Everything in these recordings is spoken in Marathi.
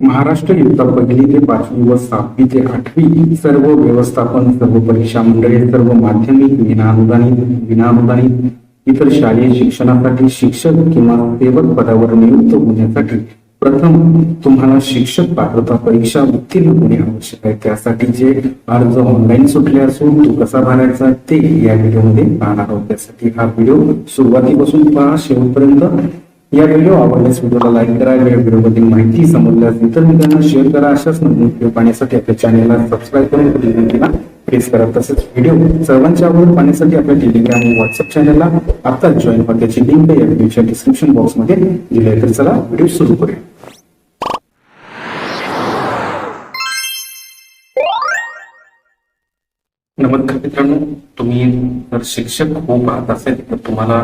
महाराष्ट्र इयत्ता पहिली ते पाचवी व सहावी ते आठवी सर्व व्यवस्थापन सर्व परीक्षा मंडळे सर्व माध्यमिक विनाअनुदानित विनाअनुदानित इतर शालेय शिक्षणासाठी शिक्षक किंवा सेवक पदावर नियुक्त होण्यासाठी प्रथम तुम्हाला शिक्षक पात्रता परीक्षा उत्तीर्ण होणे आवश्यक आहे. त्यासाठी जे अर्ज ऑनलाईन सुटले असून तो कसा भरायचा ते या व्हिडिओमध्ये पाहणार आहोत. त्यासाठी हा व्हिडिओ सुरुवातीपासून पहा. शेवटपर्यंत या व्हिडिओ आवडल्यास व्हिडिओला लाईक करा या व्हिडिओबद्दल माहिती समजल्यास इतर मित्रांना शेअर करा. अशाच नवीन व्हिडिओ पाहण्यासाठी आपल्या चॅनेलला सबस्क्राईब करून लिंकला प्रेस करा. तसेच व्हिडिओ सर्वांच्या आवड पाहण्यासाठी आपल्या टेलिग्राम आणि व्हॉट्सअप चॅनेलला आता जॉईन व्हा त्याची लिंक या व्हिडिओच्या डिस्क्रिप्शन बॉक्समध्ये दिली आहे. तर चला व्हिडिओ सुरू करूया. नमस्कार मित्रांनो तुम्ही जर शिक्षक होऊ पाहत असेल तर तुम्हाला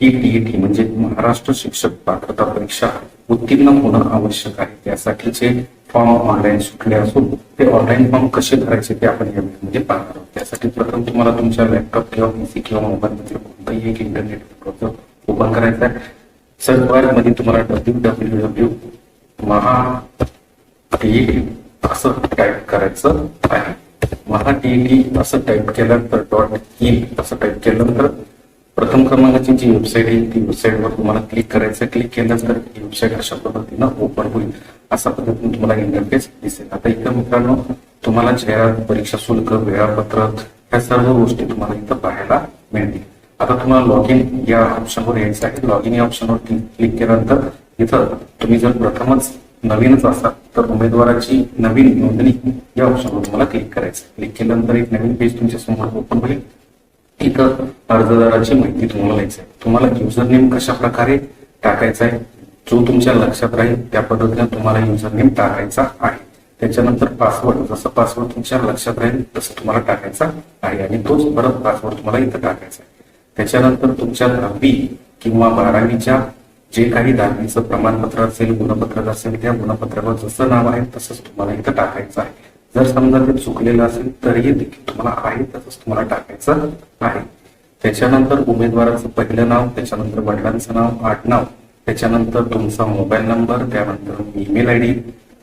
ही टीईटी म्हणजे महाराष्ट्र शिक्षक पात्रता परीक्षा उत्तीर्ण होणं आवश्यक आहे. त्यासाठीचे फॉर्म ऑनलाईन सुटले असून ते ऑनलाईन फॉर्म कसे भरायचे ते आपण या व्हिडिओमध्ये पाहणार आहोत. त्यासाठी प्रथम तुम्हाला तुमच्या लॅपटॉप किंवा पीसी किंवा मोबाईल मध्ये कोणताही एक इंटरनेट ओपन करायचा आहे. सर्च बारमध्ये तुम्हाला W W W Maha TET असं टाईप करायचं आहे. महा टीईटी असं टाईप केलं तर डॉट इन असं टाईप केलं तर प्रथम क्रमांकाची जी वेबसाईट आहे ती वेबसाईटवर तुम्हाला क्लिक करायचं क्लिक केल्यानंतर तर ही वेबसाईट अशा पद्धतीनं ओपन होईल. अशा पद्धतीने तुम्हाला इंटरफेस दिसेल. आता इथं मित्रांनो तुम्हाला जाहिरात परीक्षा शुल्क वेळापत्रक ह्या सर्व गोष्टी तुम्हाला इथं पाहायला मिळतील. आता तुम्हाला लॉग इन या ऑप्शनवर यायचं आहे. लॉग इन या ऑप्शनवर क्लिक केल्यानंतर इथं तुम्ही जर प्रथमच नवीनच असाल तर उमेदवाराची नवीन नोंदणी या ऑप्शनवर तुम्हाला क्लिक करायचं क्लिक केल्यानंतर एक नवीन पेज तुमच्यासमोर ओपन होईल. इथं अर्जदाराची माहिती तुम्हाला लिहायची आहे. तुम्हाला युजर नेम कशा प्रकारे टाकायचा आहे जो तुमच्या लक्षात राहील त्या पद्धतीने तुम्हाला युजर नेम टाकायचा आहे. त्याच्यानंतर पासवर्ड जसं पासवर्ड तुमच्या लक्षात राहील तसं तुम्हाला टाकायचा आहे. आणि तोच परत पासवर्ड तुम्हाला इथं टाकायचा आहे. त्याच्यानंतर तुमच्या दहावी किंवा बारावीच्या जे काही दहावीचं प्रमाणपत्र असेल गुणपत्र असेल त्या गुणपत्रावर जसं नाव आहे तसंच तुम्हाला इथं टाकायचं आहे. जर समजा ते चुकलेलं असेल तरीही देखील तुम्हाला आहे तसंच तुम्हाला टाकायचं आहे. त्याच्यानंतर उमेदवाराचं पहिलं नाव त्याच्यानंतर वडिलांचं नाव आडनाव त्याच्यानंतर तुमचा मोबाईल नंबर त्यानंतर email I D.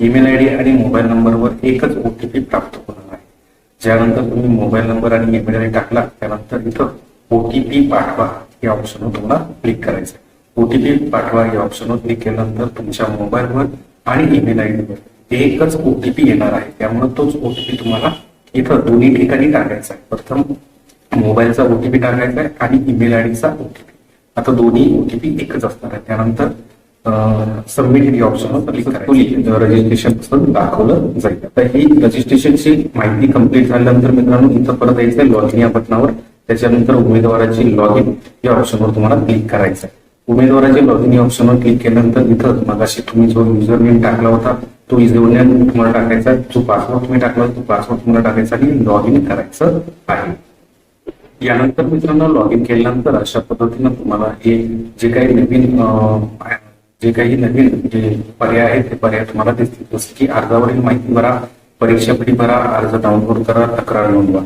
Email I D आणि मोबाईल नंबरवर एकच ओटीपी प्राप्त होणार आहे. ज्यानंतर तुम्ही मोबाईल नंबर आणि ईमेल आय डी टाकला त्यानंतर इथं ओटीपी पाठवा या ऑप्शनवर तुम्हाला क्लिक करायचं आहे. ओटीपी पाठवा या ऑप्शनवर क्लिक केल्यानंतर तुमच्या मोबाईलवर आणि ईमेल आय डीवर एकच ओटीपी येणार आहे. त्यामुळे तोच ओटीपी तुम्हाला इथं दोन्ही ठिकाणी टाकायचा आहे. प्रथम मोबाईलचा ओटीपी टाकायचा आहे आणि ईमेल आयडीचा ओटीपी आता दोन्ही ओटीपी एकच असणार आहे. त्यानंतर सबमिट या ऑप्शनवर रजिस्ट्रेशन दाखवलं जाईल. तर ही रजिस्ट्रेशनची माहिती कंप्लीट झाल्यानंतर मित्रांनो इथं परत यायचं आहे लॉग इन या बटनावर. त्याच्यानंतर उमेदवाराची लॉग इन या ऑप्शनवर तुम्हाला क्लिक करायचं आहे उमेदवाराचे लॉग इन या ऑप्शनवर क्लिक केल्यानंतर इथं मगाशी तुम्ही जो युजर नेम टाकला होता तो युजर तुम्हाला टाकायचा जो पासवर्ड तुम्ही टाकला तो पासवर्ड तुम्हाला टाकायचा आणि लॉग इन करायचं आहे. यानंतर मित्रांनो लॉग इन केल्यानंतर अशा पद्धतीनं तुम्हाला हे जे काही नवीन जे काही नवीन जे पर्याय आहेत ते पर्याय तुम्हाला दिसतील. जसं की अर्जावरील माहिती भरा परीक्षा फी भरा अर्ज डाउनलोड करा तक्रार नोंदवा.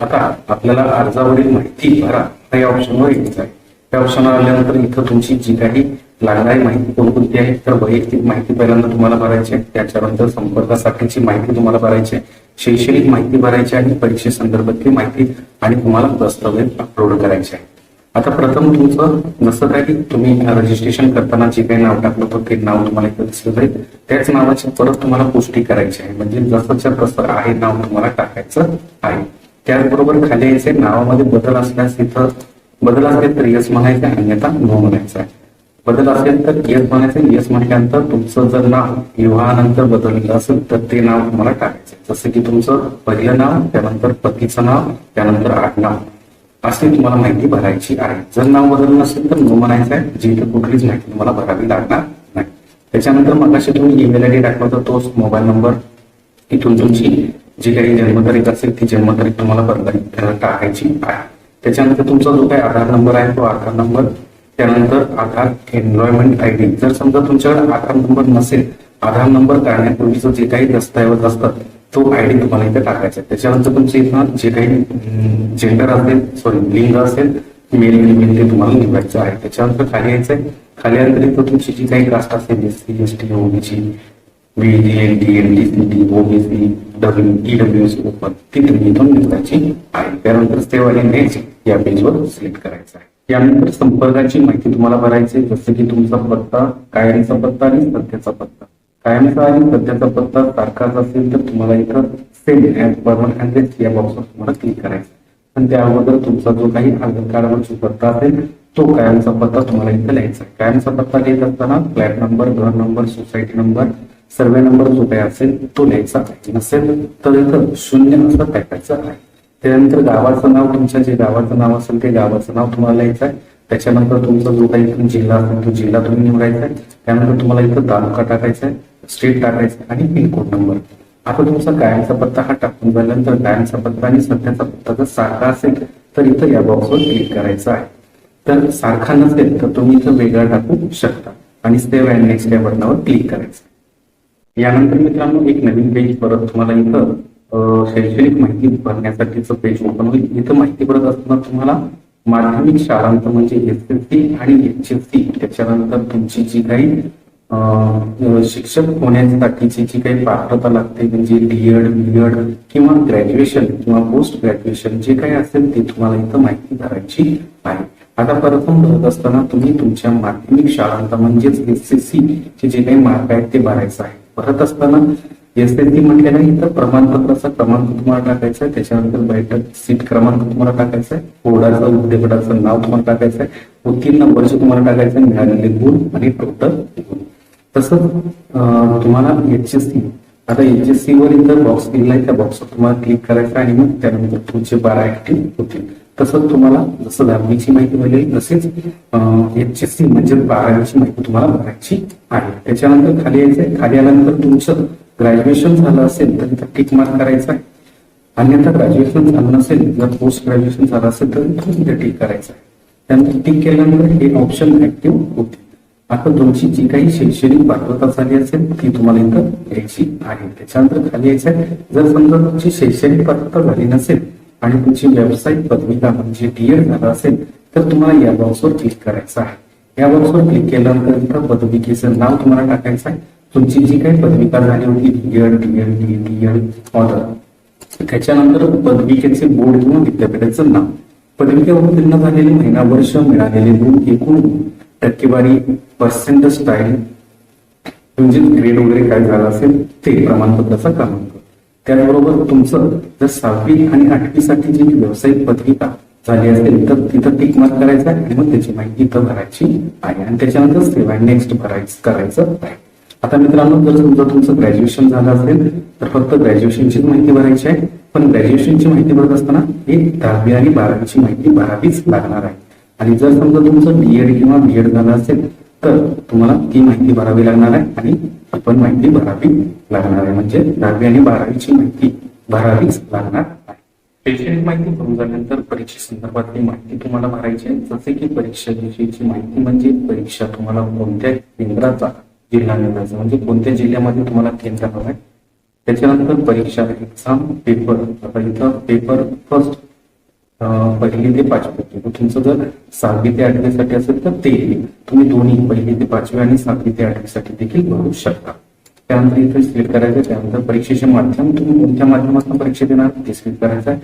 आता आपल्याला अर्जावरील माहिती भरा या ऑप्शनवर यायचं आहे. त्या ऑप्शनवर आल्यानंतर इथं तुमची जी काही लागणारी माहिती कोणकोणती आहे तर वैयक्तिक माहिती पहिल्यांदा तुम्हाला भरायची आहे. त्याच्यानंतर संपर्कासाठीची माहिती तुम्हाला भरायची आहे. शैक्षणिक माहिती भरायची आणि परीक्षेसंदर्भातली माहिती आणि तुम्हाला दस्तावेज अपलोड करायचे आहे. आता प्रथम तुमचं जसं काही तुम्ही रजिस्ट्रेशन करताना जे काही नाव टाकलं होतं ते नाव तुम्हाला इथं दिसलं जाईल. त्याच नावाची परत तुम्हाला पुष्टी करायची आहे. म्हणजे जसंच्या तसं आहे नाव तुम्हाला टाकायचं आहे. त्याचबरोबर खाली यायचे नावामध्ये बदल असल्यास इथं बदल असले तर यस म्हणायचं अन्यथा नो म्हणायचं आहे. बदल असेल तर येस म्हणायचं. येस म्हटल्यानंतर तुमचं जर नाव विवाहानंतर बदललेलं असेल तर ते नाव तुम्हाला टाकायचं. जसं की तुमचं पहिलं नाव त्यानंतर पतीचं नाव त्यानंतर आडनाव अशी तुम्हाला माहिती भरायची आहे. जर नाव बदललं असेल तर नो म्हणायचं आहे. जी इथे कुठलीच माहिती तुम्हाला भरावी लागणार नाही. त्याच्यानंतर मग अशी तुम्ही ईमेल आय डी टाकला तर तोच मोबाईल नंबर इथून तुमची जी काही जन्मतारीख असेल ती जन्मतारीख तुम्हाला बदलाय टाकायची आहे. त्याच्यानंतर तुमचा जो काही आधार नंबर आहे तो आधार नंबर त्यानंतर आधार एन्रॉयमेंट आय डी. जर समजा तुमच्याकडे आधार नंबर नसेल आधार नंबर काढण्यापूर्वीचं जे काही दस्तऐवज असतात तो आय डी तुम्हाला इथे टाकायचा त्याच्यानंतर तुमचे इथं जे काही जेंडर असेल सॉरी लिंग असेल मेल फिमेल ते तुम्हाला निवडायचं आहे. त्याच्यानंतर खाली यायचं आहे. खाली आल्यानंतर तुमची जी काही कास्ट असेल S C S T OBC VJ D C CT OBC W EWS open ती तुम्ही इथून निवडायची आहे. त्यानंतर सेवा आणि नेक्स्ट या पेजवर सिलेक्ट करायचं आहे. यानंतर संपर्काची माहिती तुम्हाला भरायची जसं की तुमचा पत्ता कायमचा पत्ता आणि सध्याचा पत्ता. कायमचा आणि सध्याचा पत्ता सारखाच असेल तर तुम्हाला इथं सेम ऍड परमनंट ऍड्रेस या बॉक्सवर तुम्हाला क्लिक करायचं पण त्या अगोदर तुमचा जो काही आधार कार्डवरचा पत्ता असेल तो कायमचा पत्ता तुम्हाला इथं लिहायचा आहे. कायमचा पत्ता लिहित असताना फ्लॅट नंबर घर number society number survey number जो काही असेल तो लिहायचा नसेल तर इथं शून्य असं टाकायचं आहे. त्यानंतर गावाचं नाव तुमच्या जे गावाचं नाव असेल ते गावाचं नाव तुम्हाला लिहायचं आहे. त्याच्यानंतर तुमचा जो काही जिल्हा असेल तो जिल्हा तुम्ही निवडायचा आहे. त्यानंतर तुम्हाला इथं तालुका टाकायचा आहे स्टेट टाकायचा आहे आणि पिनकोड नंबर. आता तुमचा कायमचा पत्ता हा टाकून झाल्यानंतर कायमचा पत्ता आणि सध्याचा पत्ता जर सारखा असेल तर इथं या बॉक्सवर क्लिक करायचं आहे. तर सारखा नसेल तर तुम्ही इथं वेगळा टाकू शकता आणि सेव्ह अँड नेक्स्ट या बटनावर क्लिक करायचं यानंतर मित्रांनो एक नवीन पेज परत तुम्हाला इथं शैक्षणिक माहिती भरण्यासाठीचं पेज ओपन होईल इथं माहिती भरत असताना तुम्हाला माध्यमिक शाळांत म्हणजे एस एस सी आणि एच एस सी त्याच्यानंतर तुमची जी काही शिक्षक होण्यासाठीची जी काही पात्रता लागते म्हणजे डीएड बीएड किंवा ग्रॅज्युएशन किंवा पोस्ट ग्रॅज्युएशन जे काही असेल ते तुम्हाला इथं माहिती भरायची आहे. आता प्रथम भरत असताना तुम्ही तुमच्या माध्यमिक शाळांत म्हणजेच एस एस सी चे जे काही मार्क आहेत ते भरायचं आहे. भरत असताना एस एस सी नाही इथं प्रमाणपत्राचा क्रमांक तुम्हाला टाकायचा आहे. त्याच्यानंतर बैठक सीट क्रमांक तुम्हाला टाकायचा आहे. बोर्डाचं विद्यापीठाचं नाव तुम्हाला टाकायचं आहे. उत्तीर्ण वर्ष तुम्हाला टाकायचं आहे. मिळालेले गुण आणि टोटल गुण तसंच तुम्हाला एच एस सी आता एच एस सी वर इथं बॉक्स दिलाय त्या बॉक्सवर तुम्हाला क्लिक करायचं आणि मग त्यानंतर पुढचे बारा ऍक्टिव्ह होतील. तसंच तुम्हाला जसं दहावीची माहिती मिळेल तसेच एच एस सी म्हणजे बारावीची माहिती तुम्हाला भरायची आहे. त्याच्यानंतर खाली यायचंय. खाली आल्यानंतर तुमचं ग्रॅज्युएशन झालं असेल तर इथं टिक मार्क करायचं आहे. अन्यथा ग्रॅज्युएशन झालं नसेल जर पोस्ट ग्रॅज्युएशन झालं असेल तर इथं टिक करायचं आहे. त्यानंतर टिक केल्यानंतर हे ऑप्शन ऍक्टिव्ह होते. आता तुमची जी काही शैक्षणिक पात्रता झाली असेल ती तुम्हाला इथं घ्यायची आहे. त्याच्यानंतर खाली यायचं आहे जर समजा तुमची शैक्षणिक पात्रता झाली नसेल आणि तुमची व्यावसायिक पदविका म्हणजे डीएड झाला असेल तर तुम्हाला या बॉक्सवर क्लिक करायचं आहे. या बॉक्सवर क्लिक केल्यानंतर इथं पदविकेचं नाव तुम्हाला टाकायचं आहे. तुमची जी काही पदविका झाली होती डीएड डीएड डीएड ऑर्डर त्याच्यानंतर पदविकेचे बोर्ड किंवा विद्यापीठाचं नाव. पदविकेवर उत्तीर्ण झालेले महिना वर्ष मिळालेले गुण एकूण टक्केवारी पर्सेंट स्टाईल म्हणजे ग्रेड वगैरे काय झालं असेल ते प्रमाणपत्राचा क्रमांक त्याचबरोबर तुमचं जर सहावी आणि आठवीसाठी जी व्यावसायिक पत्रिका झाली असेल तर तिथं टिक मार्क करायचं आहे आणि मग त्याची माहिती इथं भरायची आहे. आणि त्याच्यानंतर सेव्ह आणि नेक्स्ट भरायचं करायचं आहे. आता मित्रांनो जर समजा तुमचं ग्रॅज्युएशन झालं असेल तर फक्त ग्रॅज्युएशनचीच माहिती भरायची आहे. पण ग्रॅज्युएशनची माहिती भरत असताना एक दहावी आणि बारावीची माहिती भरावीच लागणार आहे. आणि जर समजा तुमचं बीएड किंवा बीएड झालं असेल तर तुम्हाला ती माहिती भरावी लागणार आहे आणि ती पण माहिती भरावी लागणार आहे. म्हणजे दहावी आणि बारावीची माहिती भरावीच लागणार आहे. शैक्षणिक माहिती भरून झाल्यानंतर परीक्षेसंदर्भातली माहिती तुम्हाला भरायची आहे. जसे की परीक्षा विषयीची माहिती म्हणजे परीक्षा तुम्हाला कोणत्या केंद्राचा जिल्हा निवडायचा म्हणजे कोणत्या जिल्ह्यामध्ये तुम्हाला केंद्र हवं आहे? त्याच्यानंतर परीक्षा एक्झाम पेपर आता इथं पेपर फर्स्ट पहिली ते पाचवी. तुमचं जर सहावी ते आठवीसाठी असेल तर ते. तुम्ही दोन्ही पहिली ते पाचवी आणि सहावी ते आठवीसाठी देखील भरू शकता. त्यानंतर इथे सिलेक्ट करायचं त्यानंतर परीक्षेचे माध्यम तुम्ही कोणत्या माध्यमातून परीक्षा देणार? ते सिलेक्ट करायचं आहे.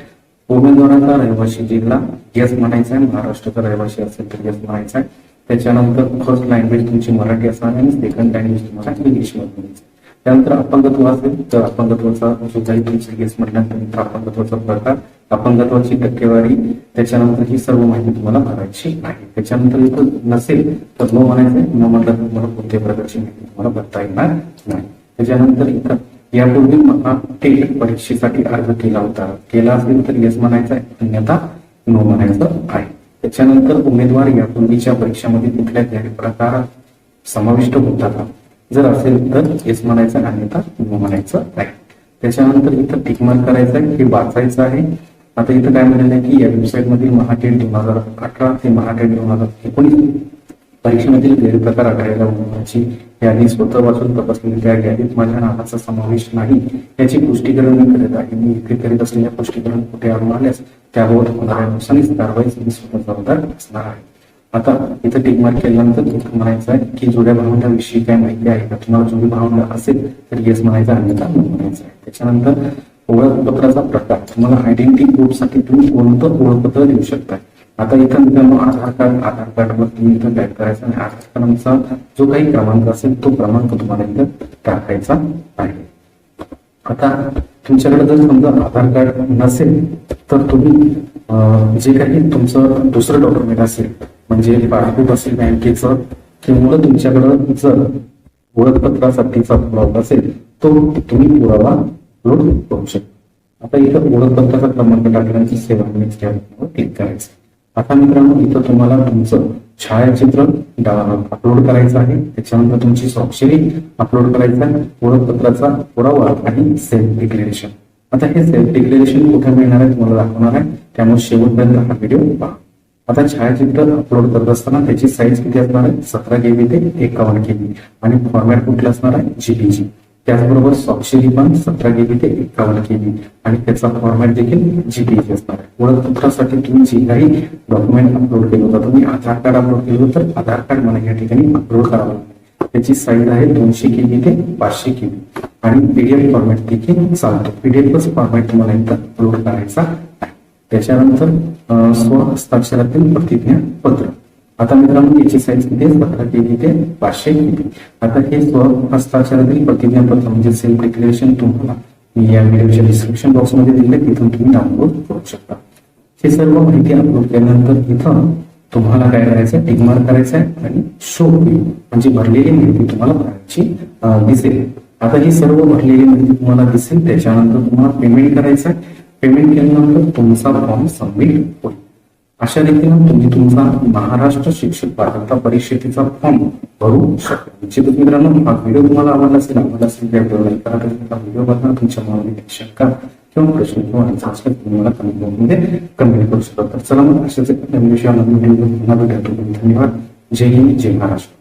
उमेदवाराचा रहिवासी जिल्हा यस म्हणायचा आहे. महाराष्ट्राचा रहिवासी असेल तर यस म्हणायचा आहे. त्याच्यानंतर फर्स्ट लँग्वेज तुमची मराठी असणार आणि सेकंड लँग्वेज तुम्हाला इंग्लिशमध्ये म्हणायचं त्यानंतर अपंगत्व असेल तर अपंगत्वाचा जो काही केस म्हटल्यानंतर अपंगत्वाचा प्रकार अपंगत्वाची टक्केवारी त्याच्यानंतर ही सर्व माहिती तुम्हाला भरायची आहे. त्याच्यानंतर इथं नसेल तर नो म्हणायचं न म्हटलं तर तुम्हाला कोणत्याही प्रकारची माहिती तुम्हाला भरता येणार नाही. त्याच्यानंतर इथं यापूर्वी महा टेट परीक्षेसाठी अर्ज केला होता. केला असेल तर येस म्हणायचा अन्यथा नो म्हणायचं आहे. त्याच्यानंतर उमेदवार यापूर्वीच्या परीक्षेमध्ये कुठल्या गैर प्रकारात समाविष्ट होता का जर असेल तर येस म्हणायचं अन्यथा नो म्हणायचं आहे त्याच्यानंतर इथं टिक करायचं आहे हे वाचायचं आहे. आता इथं काय म्हणाले की या वेबसाईट मधील महाटेट दोन हजार अठरा ते महाटेट दोन हजार एकोणीस परीक्षेमधील गैरप्रकार आढळलेल्या उमेदवारांची यादी स्वतः वाचून तपासलेली त्या यादीत माझ्या नावाचा समावेश नाही याची पुष्टीकरण मी करीत आहे. मी इथे करीत असलेल्या पुष्टीकरण कुठे आढळून आल्यास त्याबाबत होणाऱ्या नुकसानीच कारवाई मी स्वतः जबाबदार असणार आहे. आता इथं टिक मार्क केल्यानंतर इथं म्हणायचं आहे की जुड्या भावंडाविषयी काय माहिती आहे? का तुम्हाला जुडी भावंड असेल तर येस म्हणायचं अन्यथा म्हणायचं आहे. त्याच्यानंतर ओळखपत्राचा प्रकार. तुम्हाला आयडेंटिटी प्रूफसाठी तुम्ही कोणतं ओळखपत्र देऊ शकता? आता इथं मित्रांनो आधार कार्ड आधार कार्डवर तुम्ही इथं टाईप करायचं आणि आधार कार्डचा जो काही क्रमांक असेल तो क्रमांक तुम्हाला इथं टाकायचा आहे. आता तुमच्याकडे जर समजा आधार कार्ड नसेल तर तुम्ही जे काही तुमचं दुसरं डॉक्युमेंट असेल म्हणजे पासबुक असेल बँकेचं किंवा तुमच्याकडं जर ओळखपत्रासाठीचा पुरावा असेल तो तुम्ही पुरावा अपलोड करू शकता. आता इथं ओळखपत्राचा क्रमांक टाकण्याची सेवा नेक्स्ट क्लिक करायचं. आता मित्रांनो इथं तुम्हाला तुमचं छायाचित्र अपलोड करायचं आहे. त्याच्यानंतर तुमची स्वाक्षरी अपलोड करायचं आहे. ओळखपत्राचा पुरावा आणि सेल्फ डिक्लेरेशन आता हे सेल्फ डिक्लेरेशन कुठे मिळणार आहे तुम्हाला दाखवणार आहे. त्यामुळे शेवटपर्यंत हा व्हिडिओ पहा. आता छायाचित्र अपलोड करत असताना त्याची साईज किती असणार आहे? सतरा केबी ते एकावन्न केबी आणि फॉर्मॅट कुठला असणार आहे? जीपीजी त्याचबरोबर स्वाक्षरी पण सतरा केबी ते एकावन्न केबी आणि त्याचा फॉर्मॅट देखील जीपीजी असणार आहे. ओळखपत्रासाठी तुम्ही जे काही डॉक्युमेंट अपलोड केलं होतं तुम्ही आधार कार्ड अपलोड केलं होतं तर आधार कार्ड मला या ठिकाणी अपलोड करावं लागतं त्याची साईज आहे दोनशे केबी ते पाचशे केबी आणि पीडीएफ फॉर्मॅट देखील चालतो. पीडीएफच फॉर्मॅट तुम्हाला इथं अपलोड करायचा आहे. त्याच्यानंतर अं, स्वहस्ताक्षरातील प्रतिज्ञा पत्र. आता मित्रांनो याची साईज किती आहे? सतरा केबी ते पाचशे केबी आता हे स्वहस्ताक्षरातील प्रतिज्ञापत्र म्हणजे सेल्फ डिक्लेरेशन तुम्हाला मी या व्हिडिओच्या डिस्क्रिप्शन बॉक्समध्ये दिले तिथून तुम्ही डाउनलोड करू शकता. हे सर्व माहिती अपलोड केल्यानंतर इथं तुम्हाला काय करायचं टिक मार्क करायचं आहे आणि शो म्हणजे भरलेली माहिती तुम्हाला भरायची दिसेल. आता ही सर्व भरलेली माहिती तुम्हाला दिसेल. त्याच्यानंतर तुम्हाला पेमेंट करायचं आहे पेमेंट केल्यानंतर तुमचा फॉर्म सबमिट होईल अशा रीतीनं तुम्ही तुमचा महाराष्ट्र शिक्षक पात्रता परीक्षेचा फॉर्म भरू शकता. निश्चितच मित्रांनो हा व्हिडिओ तुम्हाला आवडला असेल आवडला असेल त्या व्हिडिओ लाईक करा तसेच हा व्हिडिओ बघा तुमच्या मनामध्ये शंका किंवा प्रश्न किंवा answer असल्यास तुम्ही मला कमेंट बॉक्समध्ये कमेंट करू शकता. तर चला मग अशाच एका नवीन विषयामध्ये व्हिडिओ पुन्हा भेटतो धन्यवाद. जय हिंद जय महाराष्ट्र.